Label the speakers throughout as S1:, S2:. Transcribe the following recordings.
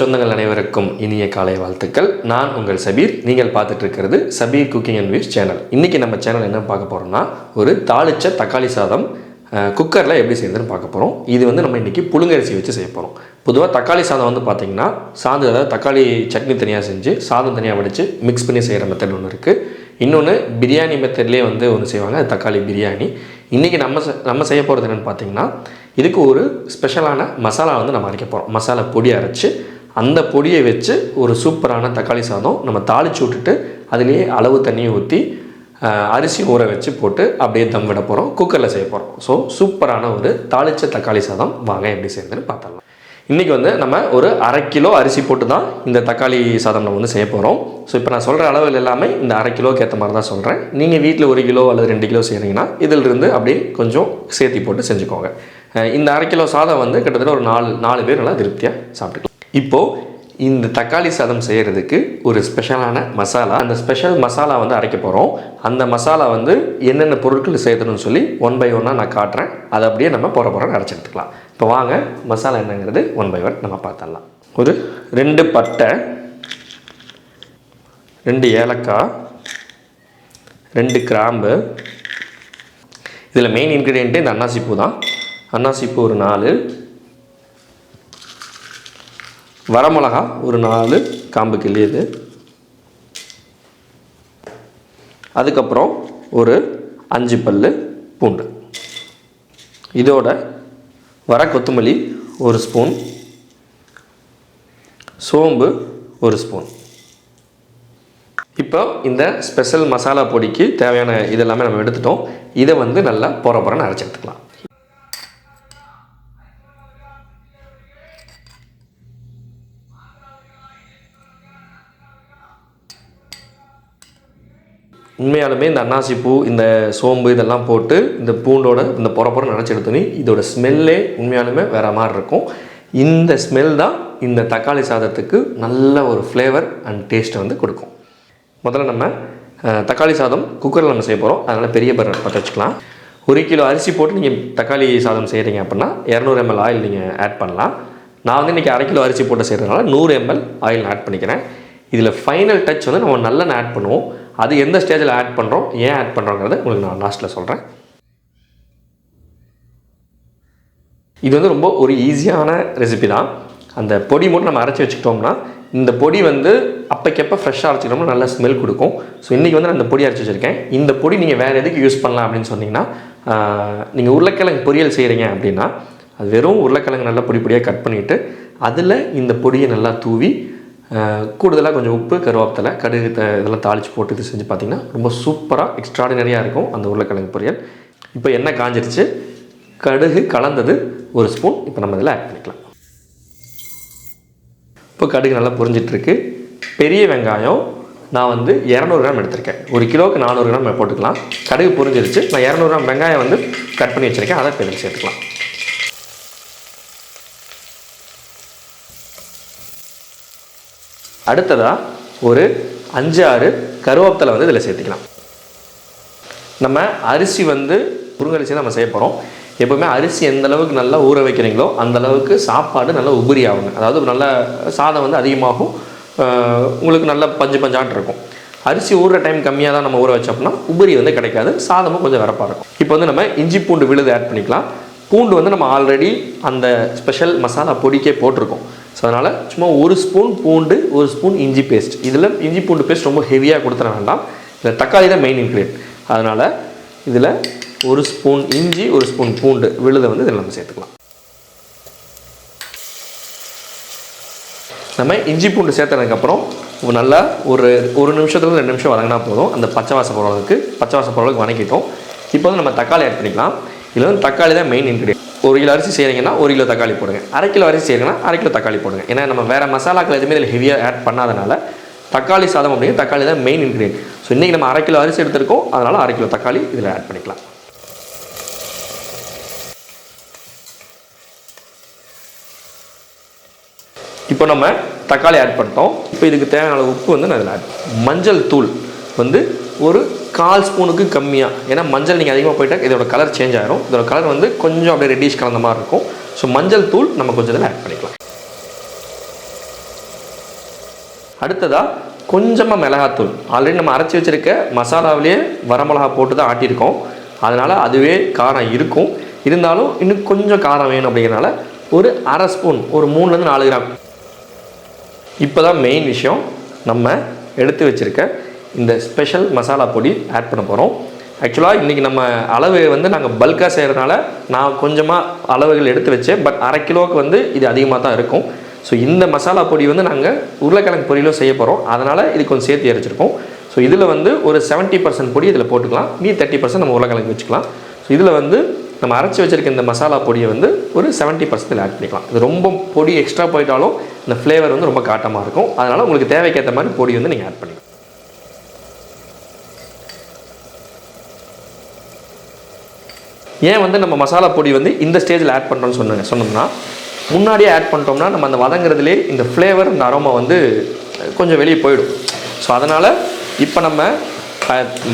S1: சொந்தங்கள் அனைவருக்கும் இனிய காலை வாழ்த்துக்கள். நான் உங்கள் சபீர். நீங்கள் பார்த்துட்டு இருக்கிறது Sabeer cooking and views channel. இன்றைக்கி நம்ம சேனல் என்ன பார்க்க போகிறோம்னா ஒரு தாளிச்ச தக்காளி சாதம் குக்கரில் எப்படி செய்யறதுன்னு பார்க்க போகிறோம் இது வந்து நம்ம இன்றைக்கி புழுங்கரிசி வச்சு செய்ய போகிறோம் பொதுவாக தக்காளி சாதம் வந்து பார்த்திங்கன்னா சாந்து அதாவது தக்காளி சட்னி தனியாக செஞ்சு சாதம் தனியாக வடித்து மிக்ஸ் பண்ணி செய்கிற மெத்தட் ஒன்று இருக்குது இன்னொன்று பிரியாணி மெத்தட்லேயே வந்து ஒன்று செய்வாங்க அது தக்காளி பிரியாணி. இன்றைக்கி நம்ம நம்ம செய்ய போகிறது என்னென்னு பார்த்தீங்கன்னா இதுக்கு ஒரு ஸ்பெஷலான மசாலா வந்து நம்ம அரைக்க போகிறோம் மசாலா பொடி அரைச்சி அந்த பொடியை வச்சு ஒரு சூப்பரான தக்காளி சாதம் நம்ம தாளிச்சு விட்டுட்டு அதுலேயே அளவு தண்ணியை ஊற்றி அரிசி ஊற வச்சு போட்டு அப்படியே தம் விட போகிறோம் குக்கரில் செய்ய போகிறோம் ஸோ சூப்பரான ஒரு தாளிச்ச தக்காளி சாதம். வாங்க எப்படி செய்யுதுன்னு பார்த்துடலாம். இன்றைக்கி வந்து நம்ம ஒரு அரை கிலோ அரிசி போட்டு தான் இந்த தக்காளி சாதம் நம்ம வந்து செய்ய போகிறோம் ஸோ இப்போ நான் சொல்கிற அளவில் எல்லாமே இந்த அரை கிலோக்கு ஏற்ற மாதிரி தான் சொல்கிறேன் நீங்கள் வீட்டில் ஒரு கிலோ அல்லது ரெண்டு கிலோ செய்கிறீங்கன்னா இதிலிருந்து அப்படியே கொஞ்சம் சேர்த்தி போட்டு செஞ்சுக்கோங்க. இந்த அரை கிலோ சாதம் வந்து கிட்டத்தட்ட ஒரு நாலு நாலு பேர் நல்லா திருப்தியாக சாப்பிட்டுக்கலாம். இப்போது இந்த தக்காளி சாதம் செய்கிறதுக்கு ஒரு ஸ்பெஷலான மசாலா அந்த ஸ்பெஷல் மசாலா வந்து அரைக்க போகிறோம் அந்த மசாலா வந்து என்னென்ன பொருட்கள் சேர்த்தணும்னு சொல்லி ஒன் பை ஒன்னாக நான் காட்டுறேன். அதை அப்படியே நம்ம போகிற போகிற அரைச்சி எடுத்துக்கலாம். இப்போ வாங்க மசாலா என்னங்கிறது ஒன் பை ஒன் நம்ம பார்த்துடலாம். ஒரு ரெண்டு பட்டை ரெண்டு ஏலக்காய் ரெண்டு கிராம்பு. இதில் மெயின் இன்க்ரீடியண்ட்டு இந்த அன்னாசிப்பூ தான். அன்னாசிப்பூ ஒரு நாலு வரமிளகா ஒரு நாலு காம்பு கிள்ளியது அதுக்கப்புறம் ஒரு அஞ்சு பல்லு பூண்டு. இதோட வர கொத்தமல்லி ஒரு ஸ்பூன். சோம்பு ஒரு ஸ்பூன். இப்போ இந்த ஸ்பெஷல் மசாலா பொடிக்கு தேவையான இதெல்லாமே நம்ம எடுத்துட்டோம். இதை வந்து நல்லா போகிற போகிறன்னு அரைச்சி எடுத்துக்கலாம். உண்மையாலுமே இந்த அன்னாசி பூ இந்த சோம்பு இதெல்லாம் போட்டு இந்த பூண்டோட இந்த புறப்புறம் நினச்சி எடுத்தோன்னே இதோட ஸ்மெல்லே உண்மையாலுமே வேற மாதிரி இருக்கும். இந்த ஸ்மெல் தான் இந்த தக்காளி சாதத்துக்கு நல்ல ஒரு ஃப்ளேவர் அண்ட் டேஸ்ட்டை வந்து கொடுக்கும். முதல்ல நம்ம தக்காளி சாதம் குக்கரில் நம்ம செய்ய போகிறோம் அதனால் பெரிய பர்னர் பற்ற வச்சுக்கலாம். ஒரு கிலோ அரிசி போட்டு நீங்கள் தக்காளி சாதம் செய்கிறீங்க அப்படின்னா இரநூறு எம்எல் ஆயில் நீங்கள் ஆட் பண்ணலாம். நான் வந்து இன்றைக்கி அரை கிலோ அரிசி போட்டு செய்கிறதுனால நூறு எம்எல் ஆயில் ஆட் பண்ணிக்கிறேன். இதில் ஃபைனல் டச் வந்து நம்ம நல்லெண்ணெய் ஆட் பண்ணுவோம். அது எந்த ஸ்டேஜில் ஆட் பண்ணுறோம் ஏன் ஆட் பண்ணுறோங்கிறத உங்களுக்கு நான் லாஸ்ட்டில் சொல்கிறேன் இது வந்து ரொம்ப ஒரு ஈஸியான ரெசிபி தான். அந்த பொடி மட்டும் நம்ம அரைச்சி வச்சுக்கிட்டோம்னா இந்த பொடி வந்து அப்பைக்கப்போ ஃப்ரெஷ்ஷாக அரைச்சிக்கிட்டோம்னா நல்லா ஸ்மெல் கொடுக்கும். ஸோ இன்றைக்கி வந்து நான் இந்த பொடி அரைச்சி வச்சுருக்கேன். இந்த பொடி நீங்கள் வேறு எதுக்கு யூஸ் பண்ணலாம் அப்படின்னு சொன்னீங்கன்னா நீங்கள் உருளைக்கிழங்கு பொரியல் செய்கிறீங்க அப்படின்னா அது வெறும் உருளைக்கிழங்கு நல்லா பொடி பொடியாக கட் பண்ணிவிட்டு அதில் இந்த பொடியை நல்லா தூவி கூடுதலாக கொஞ்சம் உப்பு கருவேப்பிலை கடுகு இதெல்லாம் தாளித்து போட்டு இது செஞ்சு பார்த்திங்கன்னா ரொம்ப சூப்பராக எக்ஸ்ட்ராடினரியாக இருக்கும் அந்த உருளைக்கிழங்கு பொரியல். இப்போ என்ன காஞ்சிருச்சு. கடுகு கலந்தது ஒரு ஸ்பூன் இப்போ நம்ம இதில் ஆட் பண்ணிக்கலாம். இப்போ கடுகு நல்லா பொரிஞ்சிட்ருக்கு. பெரிய வெங்காயம் நான் வந்து இரநூறு கிராம் எடுத்திருக்கேன். ஒரு கிலோவுக்கு நானூறு கிராம் போட்டுக்கலாம். கடுகு பொரிஞ்சிருச்சு. நான் இரநூறு கிராம் வெங்காயம் வந்து கட் பண்ணி வச்சுருக்கேன். அதை பெருசு சேர்த்துக்கலாம். அடுத்ததாக ஒரு அஞ்சு ஆறு கருவேப்பிலை வந்து இதில் சேர்த்துக்கலாம். நம்ம அரிசி வந்து முருங்கரிசி நம்ம செய்ய போகிறோம் எப்போவுமே அரிசி எந்த அளவுக்கு நல்லா ஊற வைக்கிறீங்களோ அந்த அளவுக்கு சாப்பாடு நல்லா உபரி ஆகுங்க. அதாவது நல்ல சாதம் வந்து அதிகமாகும். உங்களுக்கு நல்ல பஞ்சு பஞ்சாட்டு இருக்கும். அரிசி ஊற டைம் கம்மியாக தான் நம்ம ஊற வச்சோம்னா உபரி வந்து கிடைக்காது. சாதமும் கொஞ்சம் வரப்பாக இருக்கும். இப்போ வந்து நம்ம இஞ்சி பூண்டு விழுது ஆட் பண்ணிக்கலாம். பூண்டு வந்து நம்ம ஆல்ரெடி அந்த ஸ்பெஷல் மசாலா பொடிக்கே போட்டிருக்கோம். ஸோ அதனால் சும்மா ஒரு ஸ்பூன் பூண்டு ஒரு ஸ்பூன் இஞ்சி பேஸ்ட் இதில் இஞ்சி பூண்டு பேஸ்ட் ரொம்ப ஹெவியாக கொடுத்துட வேண்டாம். இதில் தக்காளி தான் மெயின் இன்க்ரீடியன்ட் அதனால் இதில் ஒரு ஸ்பூன் இஞ்சி ஒரு ஸ்பூன் பூண்டு விழுதை வந்து இதில் நம்ம சேர்த்துக்கலாம். நம்ம இஞ்சி பூண்டு சேர்த்ததுக்கப்புறம் நல்லா ஒரு ஒரு நிமிஷத்துலேருந்து ரெண்டு நிமிஷம் வதங்கினா போதும். அந்த பச்சை வாசம் போகிற அளவுக்கு பச்சை வாசம் போகிற அளவுக்கு வதக்கிட்டோம். இப்போ வந்து நம்ம தக்காளி ஆட் பண்ணிக்கலாம். இதில் வந்து தக்காளி தான் மெயின் இன்க்ரீடியன்ட் ஒரு கிலோ அரிசி செய்கிறீங்கன்னா ஒரு கிலோ தக்காளி போடுங்க. அரை கிலோ அரிசி செய்கிறீங்கன்னா அரை கிலோ தக்காளி போடுங்க. ஏன்னா நம்ம வேறு மசாலாக்கள் எதுவுமே இதில் ஹெவியாக ஆட் பண்ணாதனால தக்காளி சாதம் அப்படிங்கிற தக்காளி தான் மெயின் இன்க்ரீடியன்ட் ஸோ இன்றைக்கி நம்ம அரை கிலோ அரிசி எடுத்திருக்கோம். அதனால் அரை கிலோ தக்காளி இதில் ஆட் பண்ணிக்கலாம். இப்போ நம்ம தக்காளி ஆட் பண்ணிட்டோம். இப்போ இதுக்கு தேவையான உப்பு வந்து நான் இதில் ஆட் மஞ்சள் தூள் வந்து ஒரு கால் ஸ்பூனுக்கு கம்மியாக ஏன்னா மஞ்சள் நீங்கள் அதிகமாக போயிட்டா இதோட கலர் சேஞ்ச் ஆகிடும் இதோட கலர் வந்து கொஞ்சம் அப்படியே ரெட்டிஷ் கலந்த மாதிரி இருக்கும். ஸோ மஞ்சள் தூள் நம்ம கொஞ்சம் இதில் ஆட் பண்ணிக்கலாம். அடுத்ததாக கொஞ்சமாக மிளகாத்தூள். ஆல்ரெடி நம்ம அரைச்சி வச்சுருக்க மசாலாவிலேயே வரமிளகா போட்டு தான் ஆட்டியிருக்கோம். அதனால் அதுவே காரம் இருக்கும். இருந்தாலும் இன்னும் கொஞ்சம் காரம் வேணும் அப்படிங்கிறனால ஒரு அரை ஸ்பூன் ஒரு மூணுலேருந்து நாலு கிராம் இப்போ தான் மெயின் விஷயம் நம்ம எடுத்து வச்சுருக்க இந்த ஸ்பெஷல் மசாலா பொடி ஆட் பண்ண போகிறோம் ஆக்சுவலாக இன்றைக்கி நம்ம அளவு வந்து நாங்கள் பல்காக செய்கிறதுனால நான் கொஞ்சமாக அளவுகள் எடுத்து வச்சேன். பட் அரை கிலோவுக்கு வந்து இது அதிகமாக தான் இருக்கும். ஸோ இந்த மசாலா பொடி வந்து நாங்கள் உருளைக்கிழங்கு பொரியலும் செய்ய போகிறோம் அதனால் இது கொஞ்சம் சேர்த்து அரைச்சிருக்கோம் ஸோ இதில் வந்து ஒரு 70% பர்சன்ட் பொடி இதில் போட்டுக்கலாம். மீ தேர்ட்டி பர்சன்ட் நம்ம உருளைக்கிழங்கு வச்சுக்கலாம். ஸோ இதில் வந்து நம்ம அரைச்சி வச்சிருக்க இந்த மசாலா பொடியை வந்து ஒரு 70% பர்சன்ட் ஆட் பண்ணிக்கலாம். இது ரொம்ப பொடி எக்ஸ்ட்ரா போயிட்டாலும் இந்த ஃப்ளேவர் வந்து ரொம்ப காட்டமாக இருக்கும். அதனால் உங்களுக்கு தேவைக்கேற்ற மாதிரி பொடி வந்து நீங்கள் ஆட் பண்ணிக்கலாம். ஏன் வந்து நம்ம மசாலா பொடி வந்து இந்த ஸ்டேஜில் ஆட் பண்ணுறோன்னு சொன்னாங்க சொன்னோம்னா முன்னாடியே ஆட் பண்ணிட்டோம்னா நம்ம அந்த வதங்குறதுலே இந்த ஃப்ளேவர் இந்த அரோமா வந்து கொஞ்சம் வெளியே போயிடும். ஸோ அதனால் இப்போ நம்ம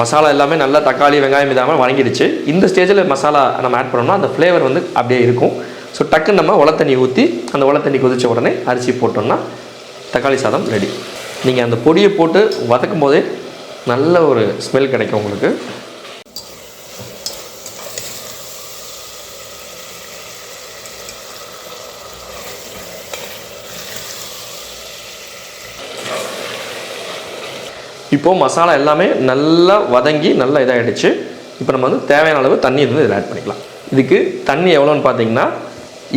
S1: மசாலா எல்லாமே நல்லா தக்காளி வெங்காயம் இதாமல் வணங்கிடுச்சு இந்த ஸ்டேஜில் மசாலா நம்ம ஆட் பண்ணோம்னா அந்த ஃப்ளேவர் வந்து அப்படியே இருக்கும். ஸோ டக்குன்னு நம்ம உல தண்ணி ஊற்றி அந்த உல தண்ணி உடனே அரிசி போட்டோம்னா தக்காளி சாதம் ரெடி நீங்கள் அந்த பொடியை போட்டு வதக்கும் போதே நல்ல ஒரு ஸ்மெல் கிடைக்கும் உங்களுக்கு. இப்போது மசாலா எல்லாமே நல்லா வதங்கி நல்லா இதாகிடுச்சு இப்போ நம்ம வந்து தேவையான அளவு தண்ணி வந்து இதில் ஆட் பண்ணிக்கலாம். இதுக்கு தண்ணி எவ்வளோன்னு பார்த்தீங்கன்னா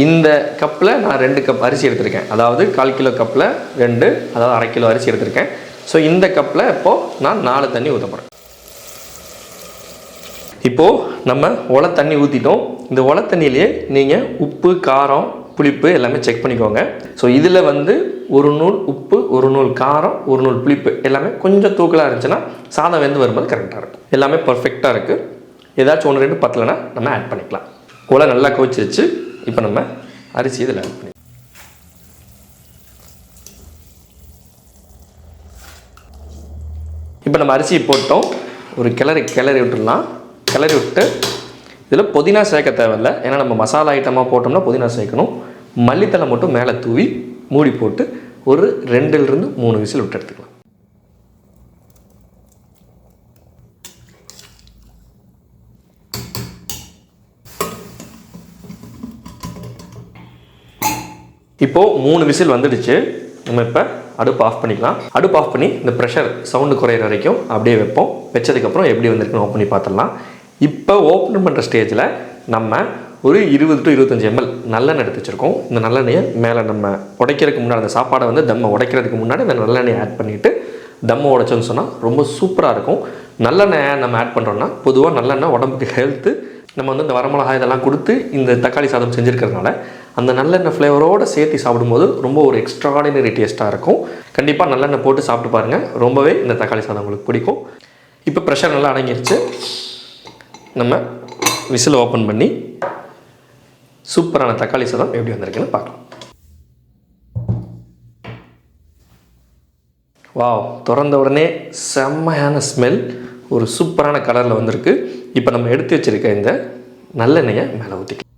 S1: இந்த கப்பில் நான் ரெண்டு கப் அரிசி எடுத்திருக்கேன். அதாவது கால் கிலோ கப்பில் ரெண்டு அதாவது அரை கிலோ அரிசி எடுத்திருக்கேன். ஸோ இந்த கப்பில் இப்போது நான் நாலு தண்ணி ஊற்ற போகிறேன் இப்போது நம்ம உல தண்ணி ஊற்றிட்டோம் இந்த ஒலை தண்ணியிலேயே நீங்கள் உப்பு காரம் புளிப்பு எல்லாமே செக் பண்ணிக்கோங்க. ஸோ இதில் வந்து ஒரு நூல் உப்பு ஒரு நூல் காரம் ஒரு நூல் புளிப்பு எல்லாமே கொஞ்சம் தூக்கலாக இருந்துச்சுன்னா சாதம் வெந்து வரும்போது கரெக்டாக இருக்கும். எல்லாமே பர்ஃபெக்டாக இருக்குது ஏதாச்சும் ஒன்று ரெண்டு பத்தலைன்னா நம்ம ஆட் பண்ணிக்கலாம். உலை நல்லா கோச்சிருச்சு இப்போ நம்ம அரிசி இதில் ஆட் பண்ணி இப்போ நம்ம அரிசி போட்டோம். ஒரு கிளறி கிளறி விட்டுடலாம். கிளறி விட்டு இதில் புதினா சேர்க்க தேவையில்ல. ஏன்னா நம்ம மசாலா ஐட்டமாக போட்டோம்னா புதினா சேர்க்கணும். மல்லித்தலை மட்டும் மேலே தூவி மூடி போட்டு ஒரு ரெண்டுலேருந்து மூணு விசில் விட்டு எடுத்துக்கலாம். இப்போது மூணு விசில் வந்துடுச்சு. நம்ம இப்போ அடுப்பு ஆஃப் பண்ணிக்கலாம். அடுப்பு ஆஃப் பண்ணி இந்த ப்ரெஷர் சவுண்டு குறையிற வரைக்கும் அப்படியே வைப்போம். வச்சதுக்கப்புறம் எப்படி வந்திருக்குன்னு ஓப்பன் பண்ணி பார்த்துடலாம். இப்போ ஓப்பன் பண்ணுற ஸ்டேஜில் நம்ம ஒரு இருபது டு இருபத்தஞ்சி எம்எல் நல்லெண்ணெய் எடுத்து வச்சுருக்கோம். இந்த நல்லெண்ணெயை மேலே நம்ம உடைக்கிறதுக்கு முன்னாடி அந்த சாப்பாடை வந்து தம்மை உடைக்கிறதுக்கு முன்னாடி இந்த நல்லெண்ணெயை ஆட் பண்ணிவிட்டு தம்மை உடைச்சோன்னு சொன்னால் ரொம்ப சூப்பராக இருக்கும். நல்லெண்ணெய் நம்ம ஆட் பண்ணுறோன்னா பொதுவாக நல்லெண்ணெய் உடம்புக்கு ஹெல்த்து நம்ம வந்து இந்த வரமிளகாய் இதெல்லாம் கொடுத்து இந்த தக்காளி சாதம் செஞ்சுருக்கிறதுனால அந்த நல்லெண்ணெய் ஃப்ளேவரோடு சேர்த்து சாப்பிடும்போது ரொம்ப ஒரு எக்ஸ்ட்ராடினரி டேஸ்ட்டாக இருக்கும். கண்டிப்பாக நல்லெண்ணெய் போட்டு சாப்பிட்டு பாருங்கள் ரொம்பவே இந்த தக்காளி சாதம் உங்களுக்கு பிடிக்கும். இப்போ ப்ரெஷர் நல்லா அடங்கிருச்சு. நம்ம விசில் ஓப்பன் பண்ணி சூப்பரான தக்காளி சாதம் எப்படி வந்திருக்குன்னு பார்க்கலாம். வாவ் திறந்த உடனே செம்மையான ஸ்மெல் ஒரு சூப்பரான கலரில் வந்திருக்கு. இப்போ நம்ம எடுத்து வச்சிருக்க இந்த நல்லெண்ணெயை மேலே ஊற்றிக்கலாம்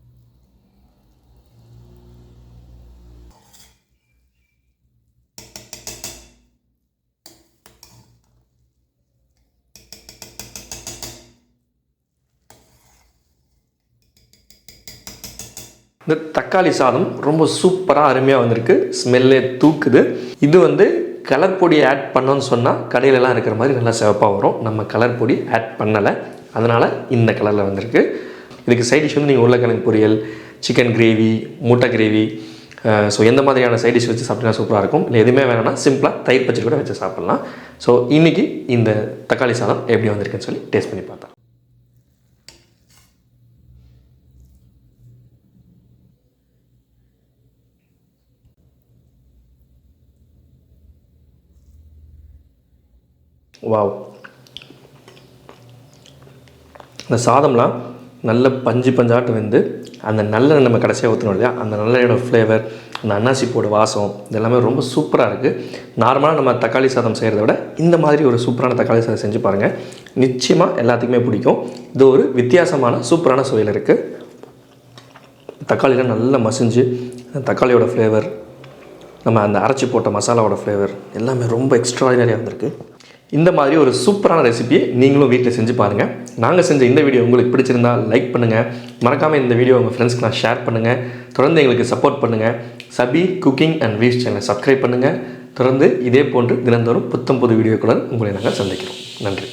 S1: இந்த தக்காளி சாதம் ரொம்ப சூப்பராக அருமையாக வந்திருக்கு. ஸ்மெல்லே தூக்குது. இது வந்து கலர் பொடி ஆட் பண்ணோன்னு சொன்னால் கடையிலலாம் இருக்கிற மாதிரி நல்லா சிவப்பாக வரும். நம்ம கலர் பொடி ஆட் பண்ணலை. அதனால் இந்த கலரில் வந்திருக்கு. இதுக்கு சைட் டிஷ் வந்து நீங்கள் உருளைக்கிழங்கு பொரியல் சிக்கன் கிரேவி மூட்டை கிரேவி ஸோ எந்த மாதிரியான சைட் டிஷ் வச்சு சாப்பிட்டீங்கன்னா சூப்பராக இருக்கும். இல்லை எதுவுமே வேணும்னா சிம்பிளாக தயிர் பச்சடி கூட வச்சு சாப்பிட்லாம். ஸோ இன்றைக்கி இந்த தக்காளி சாதம் எப்படி வந்திருக்குன்னு சொல்லி டேஸ்ட் பண்ணி பார்த்தேன் வாவ். இந்த சாதம்லாம் நல்ல பஞ்சு பஞ்சாட்டு வெந்து அந்த நல்லெண்ணெய் நம்ம கடைசியாக ஊற்றணும் இல்லையா? அந்த நல்லெண்ணெயோட ஃப்ளேவர் அந்த அன்னாசி போட வாசம் இதெல்லாமே ரொம்ப சூப்பராக இருக்குது நார்மலாக நம்ம தக்காளி சாதம் செய்கிறத விட இந்த மாதிரி ஒரு சூப்பரான தக்காளி சாதம் செஞ்சு பாருங்கள் நிச்சயமாக எல்லாத்துக்குமே பிடிக்கும். இது ஒரு வித்தியாசமான சூப்பரான சுவையில் இருக்குது தக்காளிலாம் நல்லா மசிஞ்சு அந்த தக்காளியோட ஃப்ளேவர் நம்ம அந்த அரைச்சி போட்ட மசாலாவோட ஃப்ளேவர் எல்லாமே ரொம்ப எக்ஸ்ட்ராடினரியாக வந்திருக்கு இந்த மாதிரி ஒரு சூப்பரான ரெசிபியை நீங்களும் வீட்டில் செஞ்சு பாருங்கள் நாங்கள் செஞ்ச இந்த வீடியோ உங்களுக்கு பிடிச்சிருந்தா லைக் பண்ணுங்கள் மறக்காமல் இந்த வீடியோ உங்கள் ஃப்ரெண்ட்ஸ்க்குலாம் ஷேர் பண்ணுங்கள் தொடர்ந்து எங்களுக்கு சப்போர்ட் பண்ணுங்கள் சபி குக்கிங் அண்ட் வீஸ் சேனலை சப்ஸ்கிரைப் பண்ணுங்கள் தொடர்ந்து இதே போன்று தினந்தோறும் புத்தம் புது வீடியோக்களுடன் உங்களை நாங்கள் சந்திக்கிறோம். நன்றி.